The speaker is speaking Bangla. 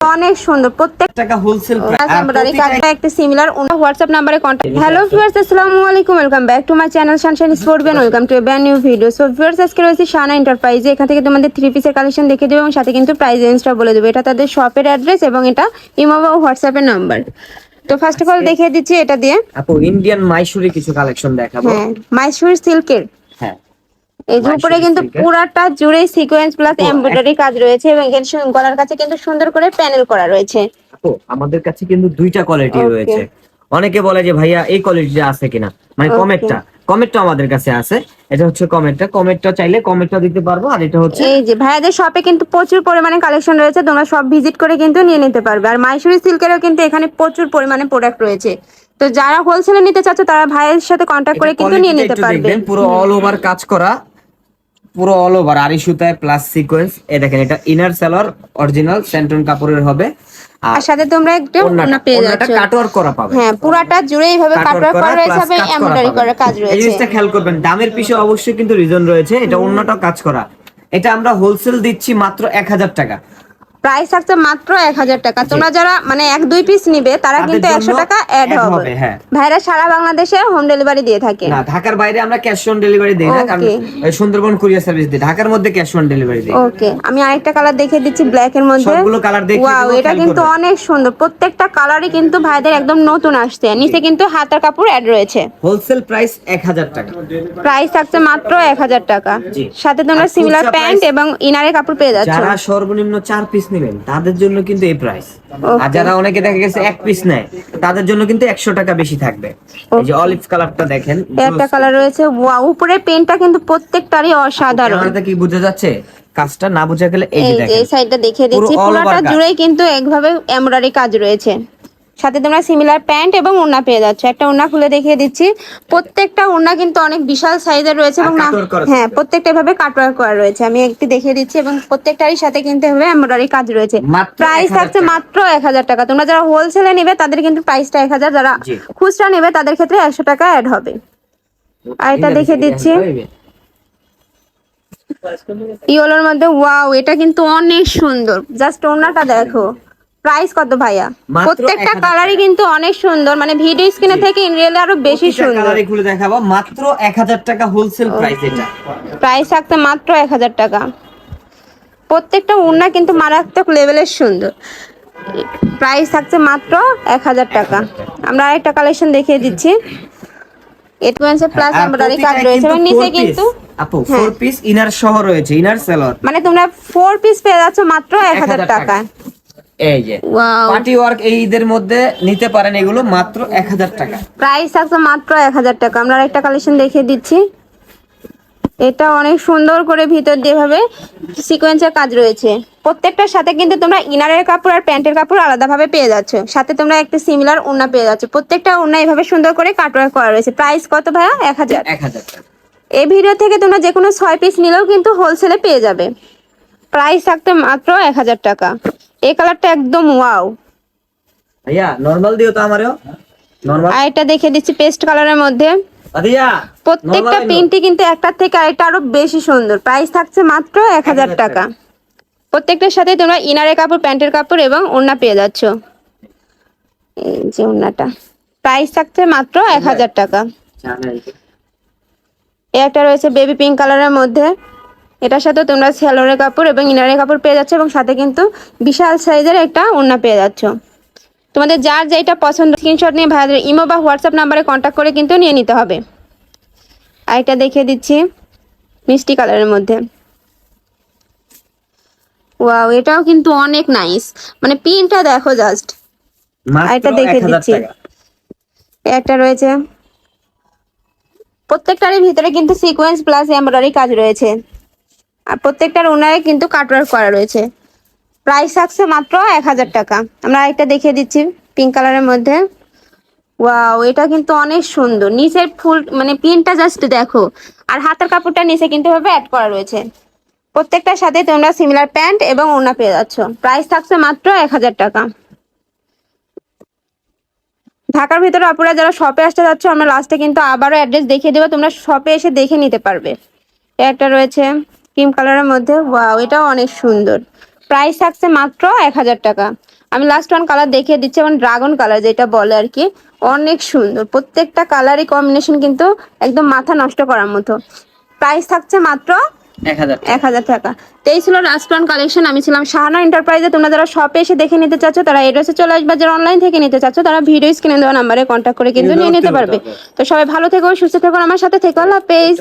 অনেক সুন্দর। প্রত্যেক টাকা হোলসেল একটা সিমিলার হোয়াটসঅ্যাপ নাম্বারে কন্ট্যাক্ট হ্যালো ভিউয়ার্স আসসালামু আলাইকুম welcome back to my channel sunshine sport ban welcome to ban new video so viewers আজকে রয়েছে শানা এন্টারপ্রাইজে এখান থেকে তোমাদের থ্রি পিসের কালেকশন দেখে দেবো এবং সাথে কিন্তু প্রাইস রেঞ্জটা বলে দেবো। এটা তাদের শপের অ্যাড্রেস এবং এটা ইমো বা হোয়াটসঅ্যাপের নাম্বার তো ফার্স্ট অফ অল দেখিয়ে দিচ্ছি এটা দিয়ে। আপু ইন্ডিয়ান মাইসুরি কিছু কালেকশন দেখাবো। হ্যাঁ মাইসুর সিল্কের হ্যাঁ। এই যে উপরে কিন্তু। পুরাটা জুড়ে সিকোয়েন্স প্লাস এমব্রয়ডারি কাজ রয়েছে এবং এখানে গলার কাছে কিন্তু সুন্দর করে প্যানেল করা রয়েছে। আমাদের কাছে কিন্তু দুইটা কোয়ালিটি রয়েছে। অনেকে বলে যে ভাইয়া এই কোয়ালিটিটা আছে কিনা? মানে. কমেটটা কমেটটা আমাদের কাছে আছে। এটা হচ্ছে কমেটটা কমেটটা চাইলে কমেটটা দিতে পারব। আর এটা হচ্ছে এই যে ভাইয়াদের শপে কিন্তু প্রচুর পরিমাণে কালেকশন রয়েছে। তোমরা সব ভিজিট করে কিন্তু নিয়ে নিতে পারবে। আর মাইসুরি সিল্কেরও কিন্তু এখানে প্রচুর পরিমাণে প্রোডাক্ট রয়েছে। তো যারা হোলসেলে নিতে চাচ্ছ তারা ভাইয়ের সাথে কন্ট্যাক্ট করে কিন্তু নিয়ে নিতে পারবে। পুরো অল ওভার কাজ করা। পুরো অল ওভার আড়ি সুতায় প্লাস সিকোয়েন্স এ দেখেন এটা ইনার সেলর অরিজিনাল সেন্টন কাপড়ের হবে। আর সাথে তোমরা একটু ওনা পেয়ে যাচ্ছ যাচ্ছ। কাটওয়ার্ক করা পাবে। হ্যাঁ পুরাটা জুড়ে এইভাবে কাটওয়ার্ক করা এবং এমব্রয়ডারি করার কাজ রয়েছে। এই জিনিসটা খেয়াল করবেন দামের পিছে অবশ্যই কিন্তু রিজন রয়েছে। এটা অন্যটা কাজ করা। এটা আমরা হোলসেল দিচ্ছি মাত্র এক হাজার টাকা। প্রাইস থাকছে মাত্র এক হাজার টাকা। তোমরা যারা মানে এক দুই পিস নিবে তারা কিন্তু একশো টাকা অ্যাড হবে। হ্যাঁ। ভাইরা সারা বাংলাদেশে হোম ডেলিভারি দিয়ে থাকে। না ঢাকার বাইরে আমরা ক্যাশ অন ডেলিভারি দিই না কারণ সুন্দরবন কুরিয়ার সার্ভিস দিই। ঢাকার মধ্যে ক্যাশ অন ডেলিভারি দিই। ওকে আমি আরেকটা কালার দেখিয়ে দিচ্ছি ব্ল্যাক এর মধ্যে। সবগুলো colour দেখিয়ে ওয়াও এটা কিন্তু অনেক সুন্দর। প্রত্যেকটা কালারই কিন্তু ভাইদের একদম নতুন আসছে। নিচে কিন্তু হাতার কাপড় অ্যাড রয়েছে। হোলসেল প্রাইস এক হাজার টাকা। প্রাইস থাকছে মাত্র এক হাজার টাকা। সাথে তোমরা সিমিলার প্যান্ট এবং ইনারের কাপড় পেয়ে যাচ্ছ। যারা সর্বনিম্ন চার পিস নেবেন তাদের জন্য কিন্তু এই প্রাইস আর যারা অনেকে দেখা গেছে এক পিস নেয় তাদের জন্য কিন্তু একশো টাকা বেশি থাকবে। এই যে অলিভ কালারটা দেখেন একটা কালার রয়েছে উপরে পেনটা কিন্তু প্রত্যেকটারই অসাধারণ। কি বুঝে যাচ্ছে? কাজটা না বোঝা গেলে এই যে এই সাইডটা দেখিয়ে দিচ্ছি পুরোটা। জুড়েই কিন্তু একভাবে এমব্রয়ডারি কাজ রয়েছে। সাথে তোমরা সিমিলার প্যান্ট এবং ওড়না পেয়ে যাচ্ছ। একটা ওড়না খুলে দেখিয়ে দিচ্ছি। প্রত্যেকটা ওড়না কিন্তু অনেক বিশাল সাইজের রয়েছে এবং না হ্যাঁ প্রত্যেকটা এভাবে কাটওয়ার্ক করা রয়েছে। আমি একটি দেখিয়ে দিচ্ছি এবং প্রত্যেকটারই সাথে কিন্তু এভাবে এমব্রয়ডারি কাজ রয়েছে। প্রাইস 1000 থাকছে মাত্র এক হাজার টাকা। তোমরা যারা হোলসেলে নেবে তাদের কিন্তু প্রাইসটা এক হাজার। যারা খুচরা নেবে তাদের ক্ষেত্রে একশো টাকা অ্যাড হবে। আর এটা দেখে দিচ্ছি। ইয়েলোর মধ্যে ওয়াও এটা কিন্তু অনেক সুন্দর। জাস্ট ওড়নাটা দেখো। প্রাইস কত ভাইয়া? প্রত্যেকটা কালারই কিন্তু অনেক সুন্দর। মানে ভিডিও স্ক্রিনে থেকে ইন রিয়েলে আরও বেশি সুন্দর। কালারে খুলে দেখাবো। মাত্র এক হাজার টাকা হোলসেল প্রাইস এটা। প্রাইস থাকতে মাত্র এক হাজার টাকা। প্রত্যেকটা ওড়না কিন্তু মারাত্মক লেভেলের সুন্দর। প্রাইস থাকছে মাত্র এক হাজার টাকা। আমরা আরেকটা কালেকশন দেখিয়ে দিচ্ছি। এটুয়েন্সে প্লাস এমব্রয়ডারি কাজ রয়েছে। এবং কিন্তু নিচে কিন্তু আপু হ্যাঁ। ফোর পিস ইনার সহ রয়েছে ইনার সেলর মানে তোমরা ফোর পিস পেয়ে যাচ্ছ মাত্র এক হাজার 1000 টাকা। এই যে পার্টি ওয়ার্ক এই ঈদের মধ্যে নিতে পারেন এগুলো মাত্র এক হাজার টাকা। প্রাইস থাকছে মাত্র এক হাজার টাকা। আমরা একটা কালেকশন দেখিয়ে দিচ্ছি। এটা অনেক সুন্দর করে ভিতর দিয়ে ভাবে সিকোয়েন্সের কাজ রয়েছে। প্রত্যেকটার সাথে কিন্তু তোমরা ইনারের কাপড় আর প্যান্টের কাপড় আলাদাভাবে পেয়ে যাচ্ছ। সাথে তোমরা একটা সিমিলার ওড়না পেয়ে যাচ্ছ। প্রত্যেকটা ওড়না এভাবে সুন্দর করে কাটওয়ার্ক করা রয়েছে। প্রাইস কত ভাইয়া? এক হাজার। এক হাজার এই ভিডিও থেকে তোমরা যে কোনো ছয় পিস নিলেও কিন্তু হোলসেলে পেয়ে যাবে। প্রাইস থাকতে মাত্র এক হাজার টাকা। এই কালারটা একদম ওয়াও। ভাইয়া নর্মাল দিও তো আমারও। নর্মাল আর এটা দেখে দিচ্ছি পেস্ট কালারের মধ্যে। আদিয়া প্রত্যেকটা প্রিন্টই কিন্তু একটার থেকে আরেকটা আরও বেশি সুন্দর। প্রাইস থাকছে মাত্র এক হাজার 1000 টাকা। প্রত্যেকটার সাথে তোমরা ইনারের কাপড় প্যান্টের কাপড় এবং ওড়না পেয়ে যাচ্ছ। এই যে ওড়নাটা। প্রাইস থাকছে মাত্র এক হাজার টাকা। একটা রয়েছে বেবি পিঙ্ক কালারের মধ্যে। এটার সাথে তোমরা স্যালোরের কাপড় এবং ইনারের কাপড় পেয়ে যাচ্ছ এবং সাথে কিন্তু বিশাল সাইজের একটা ওড়না পেয়ে যাচ্ছ। তোমাদের যার যেটা পছন্দ স্ক্রিনশট নিয়ে ভাইদের ইমো বা হোয়াটসঅ্যাপ নাম্বারে কন্ট্যাক্ট করে কিন্তু নিয়ে নিতে হবে। আর এটা দেখিয়ে দিচ্ছি মিষ্টি কালারের মধ্যে। ওয়াও এটাও কিন্তু অনেক নাইস মানে পিনটা দেখো জাস্ট এটা দেখে দিচ্ছি। একটা রয়েছে। প্রত্যেকটারই ভিতরে কিন্তু সিকোয়েন্স প্লাস এমব্রয়ডারি কাজ রয়েছে। আর প্রত্যেকটার ওনারে কিন্তু কাটওয়ার্ক করা রয়েছে। প্রাইস থাকছে মাত্র এক হাজার টাকা। আমরা আরেকটা দেখিয়ে দিচ্ছি পিঙ্ক কালারের মধ্যে। ওয়াও এটা কিন্তু অনেক সুন্দর। নিচের ফুল মানে পিনটা জাস্ট দেখো। আর হাতের কাপড়টা নিচে কিন্তু ভাবে অ্যাড করা রয়েছে। প্রত্যেকটার সাথে তোমরা সিমিলার প্যান্ট এবং ওড়না পেয়ে যাচ্ছ। প্রাইস থাকছে মাত্র এক হাজার টাকা। ঢাকার ভিতরে আপনারা যারা শপে আসতে যাচ্ছ, আমরা লাস্টে কিন্তু আবারও অ্যাড্রেস দেখিয়ে দেবো। তোমরা শপে এসে দেখে নিতে পারবে। একটা রয়েছে। ক্রিম কালারের মধ্যে ওয়াও এটাও অনেক সুন্দর। প্রাইস থাকছে মাত্র এক হাজার টাকা। আমি লাস্ট ওয়ান কালার দেখিয়ে দিচ্ছি এবং ড্রাগন কালার যেটা বলে আর কি অনেক সুন্দর। প্রত্যেকটা কালারই কম্বিনেশন কিন্তু একদম মাথা নষ্ট করার মতো। প্রাইস থাকছে মাত্র এক হাজার টাকা। তো এই ছিল লাস্ট ওয়ান কালেকশন আমি ছিলাম শাহানা এন্টারপ্রাইজে তোমরা যারা শপে এসে দেখে নিতে চাচ্ছ তারা এড্রেসে চলে আসবে যারা অনলাইন থেকে নিতে চাচ্ছ তারা ভিডিও স্ক্রিনে দেওয়া নাম্বারে কন্ট্যাক্ট করে কিন্তু নিয়ে নিতে পারবে। তো সবাই ভালো থেকো সুস্থ থেকো আমার সাথে থেকো আল্লাহ হাফেজ।